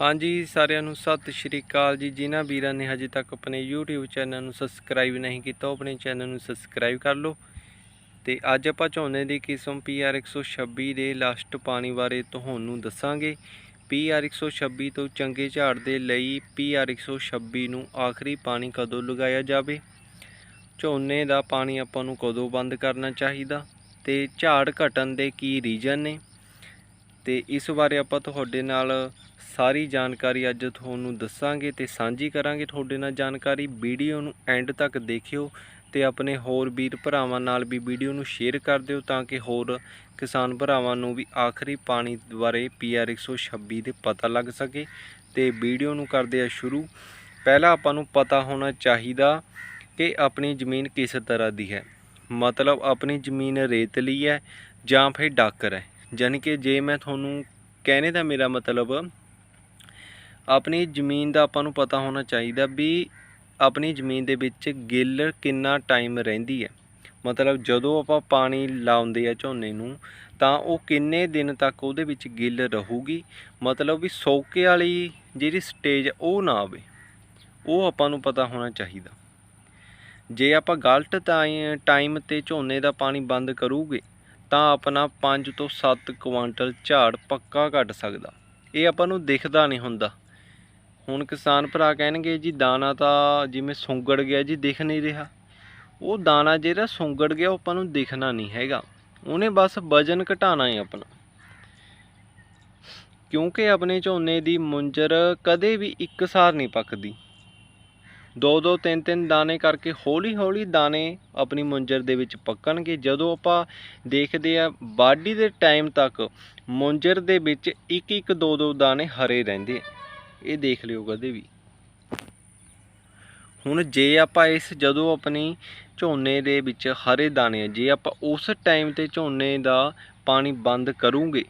ਹਾਂਜੀ, ਸਾਰਿਆਂ ਨੂੰ ਸਤਿ ਸ਼੍ਰੀ ਅਕਾਲ ਜੀ। ਜਿਨ੍ਹਾਂ ਵੀਰਾਂ ਨੇ ਹਜੇ ਤੱਕ ਆਪਣੇ YouTube ਚੈਨਲ ਨੂੰ ਸਬਸਕ੍ਰਾਈਬ ਨਹੀਂ ਕੀਤਾ, ਉਹ ਆਪਣੇ ਚੈਨਲ ਨੂੰ ਸਬਸਕ੍ਰਾਈਬ ਕਰ ਲਓ। ਤੇ ਅੱਜ ਆਪਾਂ ਝੋਨੇ ਦੀ ਕਿਸਮ PR 126 ਦੇ ਲਾਸਟ ਪਾਣੀ ਬਾਰੇ ਤੁਹਾਨੂੰ ਦੱਸਾਂਗੇ। PR 126 ਤੋਂ ਚੰਗੇ ਝਾੜ ਦੇ ਲਈ PR 126 ਨੂੰ ਆਖਰੀ ਪਾਣੀ ਕਦੋਂ ਲਗਾਇਆ ਜਾਵੇ? ਝੋਨੇ ਦਾ ਪਾਣੀ ਆਪਾਂ ਨੂੰ ਕਦੋਂ ਬੰਦ ਕਰਨਾ ਚਾਹੀਦਾ? ਤੇ ਝਾੜ ਘਟਣ ਦੇ ਕੀ ਰੀਜ਼ਨ ਨੇ? ਤੇ ਇਸ ਬਾਰੇ ਆਪਾਂ ਤੁਹਾਡੇ ਨਾਲ ਸਾਰੀ ਜਾਣਕਾਰੀ ਅੱਜ ਤੁਹਾਨੂੰ ਦੱਸਾਂਗੇ ਤੇ ਸਾਂਝੀ ਕਰਾਂਗੇ ਤੁਹਾਡੇ ਨਾਲ ਜਾਣਕਾਰੀ। ਵੀਡੀਓ ਨੂੰ ਐਂਡ ਤੱਕ ਦੇਖਿਓ ਤੇ ਆਪਣੇ ਹੋਰ ਵੀਰ ਭਰਾਵਾਂ ਨਾਲ ਵੀ ਵੀਡੀਓ ਨੂੰ ਸ਼ੇਅਰ ਕਰ ਦਿਓ ਤਾਂ ਕਿ ਹੋਰ ਕਿਸਾਨ ਭਰਾਵਾਂ ਨੂੰ ਵੀ ਆਖਰੀ ਪਾਣੀ ਬਾਰੇ PR 126 ਦੇ ਪਤਾ ਲੱਗ ਸਕੇ। ਤੇ ਵੀਡੀਓ ਨੂੰ ਕਰਦੇ ਆ ਸ਼ੁਰੂ। ਪਹਿਲਾਂ ਆਪਾਂ ਨੂੰ ਪਤਾ ਹੋਣਾ ਚਾਹੀਦਾ ਕਿ ਆਪਣੀ ਜ਼ਮੀਨ ਕਿਸ ਤਰ੍ਹਾਂ ਦੀ ਹੈ। ਮਤਲਬ ਆਪਣੀ ਜ਼ਮੀਨ ਰੇਤਲੀ ਹੈ ਜਾਂ ਫਿਰ ਡਾਕਰ ਹੈ। ਯਾਨੀ ਕਿ ਜੇ ਮੈਂ ਤੁਹਾਨੂੰ ਕਹਿਣੇ ਦਾ ਮੇਰਾ ਮਤਲਬ, ਆਪਣੀ ਜ਼ਮੀਨ ਦਾ ਆਪਾਂ ਨੂੰ ਪਤਾ ਹੋਣਾ ਚਾਹੀਦਾ ਵੀ ਆਪਣੀ ਜ਼ਮੀਨ ਦੇ ਵਿੱਚ ਗਿੱਲ ਕਿੰਨਾ ਟਾਈਮ ਰਹਿੰਦੀ ਹੈ। ਮਤਲਬ ਜਦੋਂ ਆਪਾਂ ਪਾਣੀ ਲਾਉਂਦੇ ਆ ਝੋਨੇ ਨੂੰ, ਤਾਂ ਉਹ ਕਿੰਨੇ ਦਿਨ ਤੱਕ ਉਹਦੇ ਵਿੱਚ ਗਿੱਲ ਰਹੂਗੀ? ਮਤਲਬ ਵੀ ਸੌਕੇ ਵਾਲੀ ਜਿਹੜੀ ਸਟੇਜ ਉਹ ਨਾ ਆਵੇ, ਉਹ ਆਪਾਂ ਨੂੰ ਪਤਾ ਹੋਣਾ ਚਾਹੀਦਾ। ਜੇ ਆਪਾਂ ਗਲਤ ਟਾਈਮ ਤੇ ਝੋਨੇ ਦਾ ਪਾਣੀ ਬੰਦ ਕਰੂਗੇ ਤਾਂ ਆਪਣਾ 5 ਤੋਂ 7 ਕੁਆਂਟਲ ਝਾੜ ਪੱਕਾ ਘਟ ਸਕਦਾ। ਇਹ ਆਪਾਂ ਨੂੰ ਦਿਖਦਾ ਨਹੀਂ ਹੁੰਦਾ। ਹੁਣ ਕਿਸਾਨ ਭਰਾ ਕਹਿਣਗੇ, ਜੀ, ਦਾਣਾ ਤਾਂ ਜਿਵੇਂ ਸੁੰਗੜ ਗਿਆ ਜੀ, ਦਿਖ ਨਹੀਂ ਰਿਹਾ। ਉਹ ਦਾਣਾ ਜਿਹੜਾ ਸੁੰਗੜ ਗਿਆ, ਉਹ ਆਪਾਂ ਨੂੰ ਦਿਖਣਾ ਨਹੀਂ ਹੈਗਾ। ਉਹਨੇ ਬਸ ਵਜਨ ਘਟਾਣਾ ਹੈ ਆਪਣਾ। ਕਿਉਂਕਿ ਆਪਣੇ ਝੋਨੇ ਦੀ ਮੁੰਜਰ ਕਦੇ ਵੀ ਇੱਕਸਾਰ ਨਹੀਂ ਪੱਕਦੀ। ਦੋ ਦੋ ਤਿੰਨ ਤਿੰਨ ਦਾਣੇ ਕਰਕੇ ਹੌਲੀ ਹੌਲੀ ਦਾਣੇ ਆਪਣੀ ਮੁੰਜਰ ਦੇ ਵਿੱਚ ਪੱਕਣਗੇ। ਜਦੋਂ ਆਪਾਂ ਦੇਖਦੇ ਆ ਬਾਡੀ ਦੇ ਟਾਈਮ ਤੱਕ ਮੁੰਜਰ ਦੇ ਵਿੱਚ ਇੱਕ ਇੱਕ ਦੋ ਦੋ ਦਾਣੇ ਹਰੇ ਰਹਿੰਦੇ ਇਹ ਦੇਖ ਲਿਓ ਕਦੇ ਵੀ। ਹੁਣ ਜੇ ਆਪਾਂ ਇਸ ਜਦੋਂ ਆਪਣੀ ਝੋਨੇ ਦੇ ਵਿੱਚ ਹਰੇ ਦਾਣੇ ਜੇ ਆਪਾਂ ਉਸ ਟਾਈਮ ਤੇ ਝੋਨੇ ਦਾ ਪਾਣੀ ਬੰਦ ਕਰੂਗੇ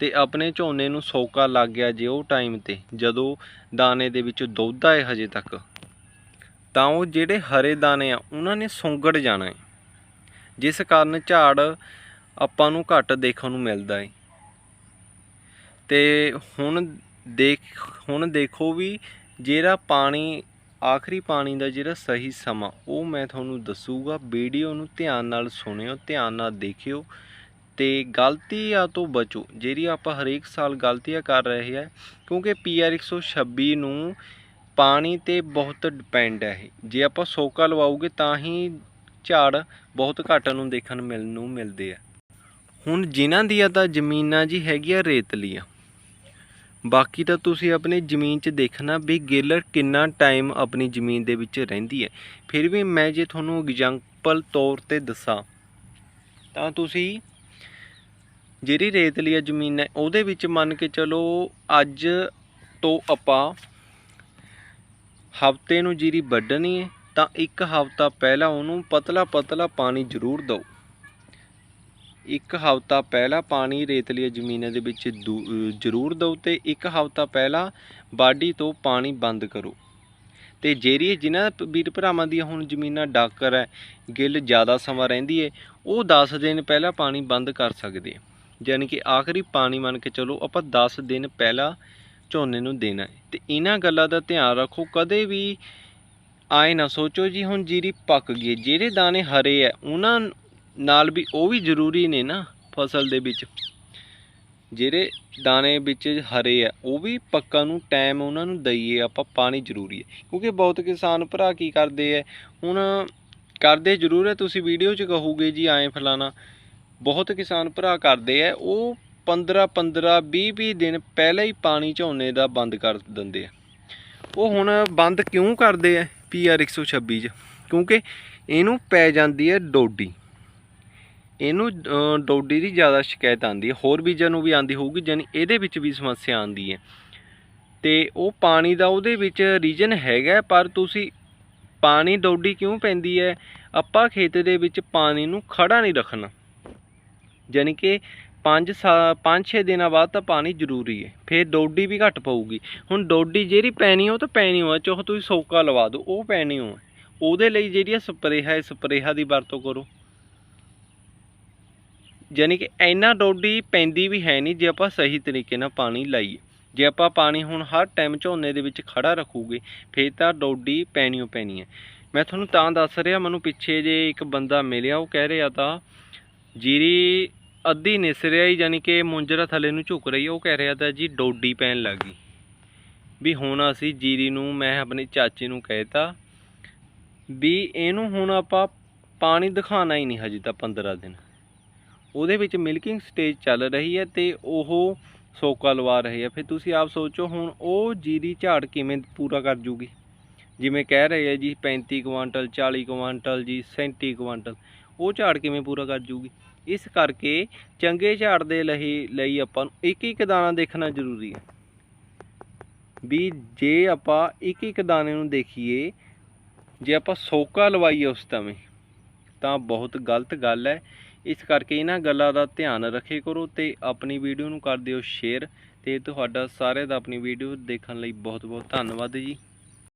ਤੇ ਆਪਣੇ ਝੋਨੇ ਨੂੰ ਸੋਕਾ ਲੱਗ ਗਿਆ ਜੇ ਉਹ ਟਾਈਮ ਤੇ, ਜਦੋਂ ਦਾਣੇ ਦੇ ਵਿੱਚ ਦੁੱਧ ਆਏ ਹਜੇ ਤੱਕ। ਤਾਂ ਉਹ ਜਿਹੜੇ ਹਰੇ ਦਾਣੇ ਆ, ਉਹਨਾਂ ਨੇ ਸੁੰਗੜ ਜਾਣਾ ਹੈ ਜਿਸ ਕਾਰਨ ਝਾੜ ਆਪਾਂ ਨੂੰ ਘੱਟ ਦੇਖਣ ਨੂੰ ਮਿਲਦਾ ਹੈ ਤੇ ਹੁਣ ਦੇਖ, ਹੁਣ ਦੇਖੋ ਵੀ ਜਿਹੜਾ ਪਾਣੀ, ਆਖਰੀ ਪਾਣੀ ਦਾ ਜਿਹੜਾ ਸਹੀ ਸਮਾਂ, ਉਹ ਮੈਂ ਤੁਹਾਨੂੰ ਦੱਸੂਗਾ, ਵੀਡੀਓ ਨੂੰ ਧਿਆਨ ਨਾਲ ਸੁਣਿਓ, ਧਿਆਨ ਨਾਲ ਦੇਖਿਓ। ਤੇ ਗਲਤੀਆਂ ਤੋਂ ਬਚੋ, ਜਿਹੜੀ ਆਪਾਂ ਹਰੇਕ ਸਾਲ ਗਲਤੀਆਂ ਕਰ ਰਹੇ ਆ, ਕਿਉਂਕਿ PR 126 ਨੂੰ ਪਾਣੀ ਤੇ ਬਹੁਤ ਡਿਪੈਂਡ ਹੈ ਇਹ। ਜੇ ਆਪਾਂ ਸੋਕਾ ਲਵਾਉਗੇ ਤਾਂ ਹੀ ਝਾੜ ਬਹੁਤ ਘੱਟ ਨੂੰ ਦੇਖਣ ਨੂੰ ਮਿਲਣ ਨੂੰ ਮਿਲਦੇ ਆ। ਹੁਣ ਜਿਨ੍ਹਾਂ ਦੀਆਂ ਤਾਂ ਜ਼ਮੀਨਾਂ ਜੀ ਹੈਗੀਆਂ ਰੇਤਲੀਆਂ। ਬਾਕੀ ਤਾਂ ਤੁਸੀਂ ਆਪਣੀ ਜ਼ਮੀਨ 'ਚ ਦੇਖਣਾ ਵੀ ਗੇਲਰ ਕਿੰਨਾ ਟਾਈਮ ਆਪਣੀ ਜ਼ਮੀਨ ਦੇ ਵਿੱਚ ਰਹਿੰਦੀ ਹੈ। ਫਿਰ ਵੀ ਮੈਂ ਜੇ ਤੁਹਾਨੂੰ ਐਗਜ਼ਾਮਪਲ ਤੌਰ ਤੇ ਦੱਸਾਂ, ਤਾਂ ਤੁਸੀਂ ਜਿਹੜੀ ਰੇਤਲੀ ਜ਼ਮੀਨ ਹੈ ਉਹਦੇ ਵਿੱਚ ਮੰਨ ਕੇ ਚਲੋ ਅੱਜ ਤੋਂ ਆਪਾਂ ਹਫ਼ਤੇ ਨੂੰ ਜੀਰੀ ਵੱਢਣੀ ਹੈ ਤਾਂ ਇੱਕ ਹਫਤਾ ਪਹਿਲਾਂ ਉਹਨੂੰ ਪਤਲਾ ਪਤਲਾ ਪਾਣੀ ਜ਼ਰੂਰ ਦਿਓ। ਇੱਕ ਹਫਤਾ ਪਹਿਲਾਂ ਪਾਣੀ ਰੇਤਲੀ ਜ਼ਮੀਨਾਂ ਦੇ ਵਿੱਚ ਦੂ- ਜ਼ਰੂਰ ਦਿਓ ਤੇ ਇੱਕ ਹਫਤਾ ਪਹਿਲਾਂ ਬਾਡੀ ਤੋਂ ਪਾਣੀ ਬੰਦ ਕਰੋ। ਤੇ ਜਿਹੜੀ ਜਿਨ੍ਹਾਂ ਵੀਰ ਭਰਾਵਾਂ ਦੀਆਂ ਹੁਣ ਜ਼ਮੀਨਾਂ ਡਾਕਰ ਹੈ, ਗਿੱਲ ਜ਼ਿਆਦਾ ਸਮਾਂ ਰਹਿੰਦੀ ਹੈ ਉਹ 10 ਦਿਨ ਪਹਿਲਾਂ ਪਾਣੀ ਬੰਦ ਕਰ ਸਕਦੇ ਆ। ਯਾਨੀ ਕਿ ਆਖਰੀ ਪਾਣੀ ਮੰਨ ਕੇ ਚਲੋ ਆਪਾਂ 10 ਦਿਨ ਪਹਿਲਾਂ ਝੋਨੇ ਨੂੰ ਦੇਣਾ ਹੈ। ਤੇ ਇਹਨਾਂ ਗੱਲਾਂ ਦਾ ਧਿਆਨ ਰੱਖੋ, ਕਦੇ ਵੀ ਆਏ ਨਾ ਸੋਚੋ ਜੀ, ਹੁਣ ਜੀਰੀ ਪੱਕ ਗਈ ਜਿਹੜੇ ਦਾਣੇ ਹਰੇ ਆ ਉਹਨਾਂ ਨਾਲ ਵੀ ਉਹ ਵੀ ਜ਼ਰੂਰੀ ਨੇ ਨਾ ਫਸਲ ਦੇ ਵਿੱਚ। ਜਿਹੜੇ ਦਾਣੇ ਵਿੱਚ ਹਰੇ ਆ ਉਹ ਵੀ ਪੱਕਾ ਨੂੰ ਟਾਈਮ ਉਹਨਾਂ ਨੂੰ ਦਈਏ, ਆਪਾਂ ਪਾਣੀ ਜ਼ਰੂਰੀ ਹੈ। ਕਿਉਂਕਿ ਬਹੁਤ ਕਿਸਾਨ ਭਰਾ ਕੀ ਕਰਦੇ ਆ ਹੁਣ ਕਰਦੇ ਜ਼ਰੂਰ ਹੈ, ਤੁਸੀਂ ਵੀਡੀਓ 'ਚ ਕਹੋਗੇ ਜੀ ਐਂ ਫਲਾਣਾ। ਬਹੁਤ ਕਿਸਾਨ ਭਰਾ ਕਰਦੇ ਆ ਉਹ 15 15 20 20 ਦਿਨ ਪਹਿਲਾਂ ਹੀ ਪਾਣੀ ਝੋਨੇ ਦਾ ਬੰਦ ਕਰ ਦਿੰਦੇ ਆ। ਉਹ ਹੁਣ ਬੰਦ ਕਿਉਂ ਕਰਦੇ ਆ PR 126 'ਚ? ਕਿਉਂਕਿ ਇਹਨੂੰ ਪੈ ਜਾਂਦੀ ਹੈ ਡੋਡੀ। ਇਹਨੂੰ ਡੋਡੀ ਦੀ ਜ਼ਿਆਦਾ ਸ਼ਿਕਾਇਤ ਆਉਂਦੀ ਹੈ ਹੋਰ ਬੀਜਾਂ ਨੂੰ ਵੀ ਆਉਂਦੀ ਹੋਊਗੀ ਜਾਨੀ ਇਹਦੇ ਵਿੱਚ ਵੀ ਸਮੱਸਿਆ ਆਉਂਦੀ ਹੈ ਤੇ ਉਹ ਪਾਣੀ ਦਾ ਉਹਦੇ ਵਿੱਚ ਰੀਜਨ ਹੈਗਾ, ਪਰ ਤੁਸੀਂ ਪਾਣੀ ਡੋਡੀ ਕਿਉਂ ਪੈਂਦੀ ਹੈ ਆਪਾਂ ਖੇਤ ਦੇ ਵਿੱਚ ਪਾਣੀ ਨੂੰ ਖੜਾ ਨਹੀਂ ਰੱਖਣਾ। ਯਾਨੀ ਕਿ 5 ਪੰਜ 6 ਦਿਨਾਂ ਬਾਅਦ ਤਾਂ ਪਾਣੀ ਜ਼ਰੂਰੀ ਹੈ ਫਿਰ ਡੋਡੀ ਵੀ ਘੱਟ ਪਊਗੀ। ਹੁਣ ਡੋਡੀ ਜਿਹੜੀ ਪੈਣੀ ਉਹ ਤਾਂ ਪੈਣੀ ਹੋਆ ਚਾਹੋ ਤੁਸੀਂ ਸੌਕਾ ਲਵਾ ਦਿਓ, ਉਹ ਪੈਣੀ ਹੋ ਉਹਦੇ ਲਈ ਜਿਹੜੀ ਸਪਰੇਹਾ ਹੈ ਸਪਰੇਹਾ ਦੀ ਵਰਤੋਂ ਕਰੋ। ਯਾਨੀ ਕਿ ਇੰਨਾ ਡੋਡੀ ਪੈਂਦੀ ਵੀ ਹੈ ਨਹੀਂ, ਜੇ ਆਪਾਂ ਸਹੀ ਤਰੀਕੇ ਨਾਲ ਪਾਣੀ ਲਾਈਏ। ਜੇ ਆਪਾਂ ਪਾਣੀ ਹੁਣ ਹਰ ਟਾਈਮ ਝੋਨੇ ਦੇ ਵਿੱਚ ਖੜਾ ਰੱਖੂਗੇ, ਫੇਰ ਤਾਂ ਡੋਡੀ ਪੈਣੀਓ ਪੈਣੀ ਹੈ ਮੈਂ ਤੁਹਾਨੂੰ ਤਾਂ ਦੱਸ ਰਿਹਾ, ਮੈਨੂੰ ਪਿੱਛੇ ਜੇ ਇੱਕ ਬੰਦਾ ਮਿਲਿਆ, ਉਹ ਕਹਿ ਰਿਹਾ ਤਾਂ, ਜੀਰੀ ਅੱਧੀ ਨਿਸ ਰਹੀ ਯਾਨੀ ਕਿ ਮੁੰਜਰਾ ਥੱਲੇ ਨੂੰ ਝੁਕ ਰਹੀ ਉਹ ਕਹਿ ਰਿਹਾ ਤਾਂ ਜੀ ਡੋਡੀ ਪੈਣ ਲੱਗ ਗਈ। ਵੀ ਹੁਣ ਅਸੀਂ ਜੀਰੀ ਨੂੰ, ਮੈਂ ਆਪਣੇ ਚਾਚੇ ਨੂੰ ਕਹਿਤਾ ਵੀ ਇਹਨੂੰ ਹੁਣ ਆਪਾਂ ਪਾਣੀ ਦਿਖਾਣਾ ਹੀ ਨਹੀਂ ਹਜੇ ਤਾਂ 15 ਦਿਨ। ਉਹਦੇ ਵਿੱਚ ਮਿਲਕਿੰਗ ਸਟੇਜ ਚੱਲ ਰਹੀ ਹੈ ਤੇ ਉਹ ਸੋਕਾ ਲਵਾ ਰਹੇ ਆ। ਫਿਰ ਤੁਸੀਂ ਆਪ ਸੋਚੋ ਹੁਣ ਉਹ ਜੀਰੀ ਝਾੜ ਕਿਵੇਂ ਪੂਰਾ ਕਰ ਜੂਗੀ? ਜਿਵੇਂ ਕਹਿ ਰਹੇ ਆ ਜੀ 35 ਕੁਆਂਟਲ 40 ਕੁਆਂਟਲ ਜੀ 37 ਕੁਆਂਟਲ। ਉਹ ਝਾੜ ਕਿਵੇਂ ਪੂਰਾ ਕਰ ਜੂਗੀ? ਇਸ ਕਰਕੇ ਚੰਗੇ ਝਾੜ ਦੇ ਲਈ ਲਈ ਆਪਾਂ ਨੂੰ ਇੱਕ ਇੱਕ ਦਾਣਾ ਦੇਖਣਾ ਜ਼ਰੂਰੀ ਹੈ। ਵੀ ਜੇ ਆਪਾਂ ਇੱਕ ਇੱਕ ਦਾਣੇ ਨੂੰ ਦੇਖੀਏ, ਜੇ ਆਪਾਂ ਸੋਕਾ ਲਵਾਈਏ ਉਸ ਸਮੇਂ, ਤਾਂ ਬਹੁਤ ਗਲਤ ਗੱਲ ਹੈ। ਇਸ ਕਰਕੇ ਇਹਨਾਂ ਗੱਲਾਂ ਦਾ ਧਿਆਨ ਰੱਖੇ ਕਰੋ ਤੇ ਆਪਣੀ ਵੀਡੀਓ ਨੂੰ ਕਰ ਦਿਓ ਸ਼ੇਅਰ। ਤੇ ਤੁਹਾਡਾ ਸਾਰਿਆਂ ਦਾ ਆਪਣੀ ਵੀਡੀਓ ਦੇਖਣ ਲਈ ਬਹੁਤ ਬਹੁਤ ਧੰਨਵਾਦ ਜੀ।